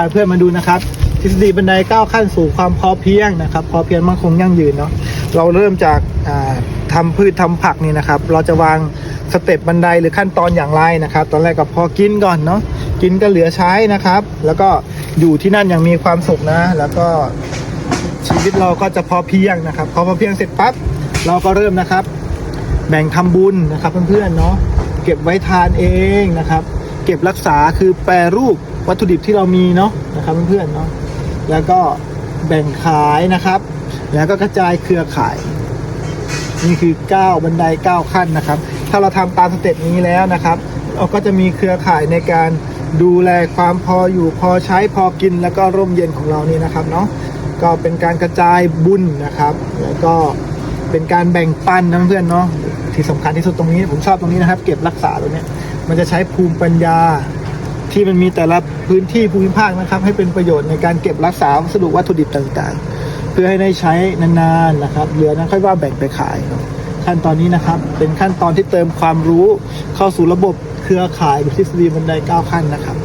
าเพื่อนมาดูนะครับ ทฤษฎีบันไดก้าวขั้นสู่ความพอเพียงนะครับ พอเพียงมั่นคงยั่งยืนเนาะเราเริ่มจากาทำพืชทำผักนี่นะครับ เราจะวางสเต็ปบันไดหรือขั้นตอนอย่างไรนะครับ ตอนแรกก็พอกินก่อนเนาะกินก็เหลือใช้นะครับ แล้วก็อยู่ที่นั่นอย่างมีความสุขนะ แล้วก็ชีวิตเราก็จะพอเพียงนะครับ พอพอเพียงเสร็จปั๊บเราก็เริ่มนะครับ แบ่งทำบุญนะครับเพื่อนๆเนาะเก็บไว้ทานเองนะครับ เก็บรักษาคือแปรรูปวัตถุดิบที่เรามีเนาะนะครับเพื่อนๆเนาะแล้วก็แบ่งขายนะครับ แล้วก็กระจายเครือข่าย นี่คือ 9 บันได 9 ขั้นนะครับ ถ้าเราทำตามสเต็ปนี้แล้วนะครับ เราก็จะมีเครือข่ายในการดูแลความพออยู่พอใช้พอกินแล้วก็ร่มเย็นของเรานี่นะครับเนาะก็เป็นการกระจายบุญนะครับ แล้วก็เป็นการแบ่งปันนะเพื่อนเนาะ ที่สำคัญที่สุดตรงนี้ผมชอบตรงนี้นะครับ เก็บรักษาตรงนี้มันจะใช้ภูมิปัญญาที่มันมีแต่ละพื้นที่ภูมิภาคนะครับ ให้เป็นประโยชน์ในการเก็บรักษาวัสดุวัตถุดิบต่างๆ เพื่อให้ได้ใช้นานๆนะครับเหลือนั้นค่อยว่าแบ่งไปขายขั้นตอนนี้นะครับ เป็นขั้นตอนที่เติมความรู้เข้าสู่ระบบเครือข่ายหรือทฤษฎีบันได9ขั้นนะครับ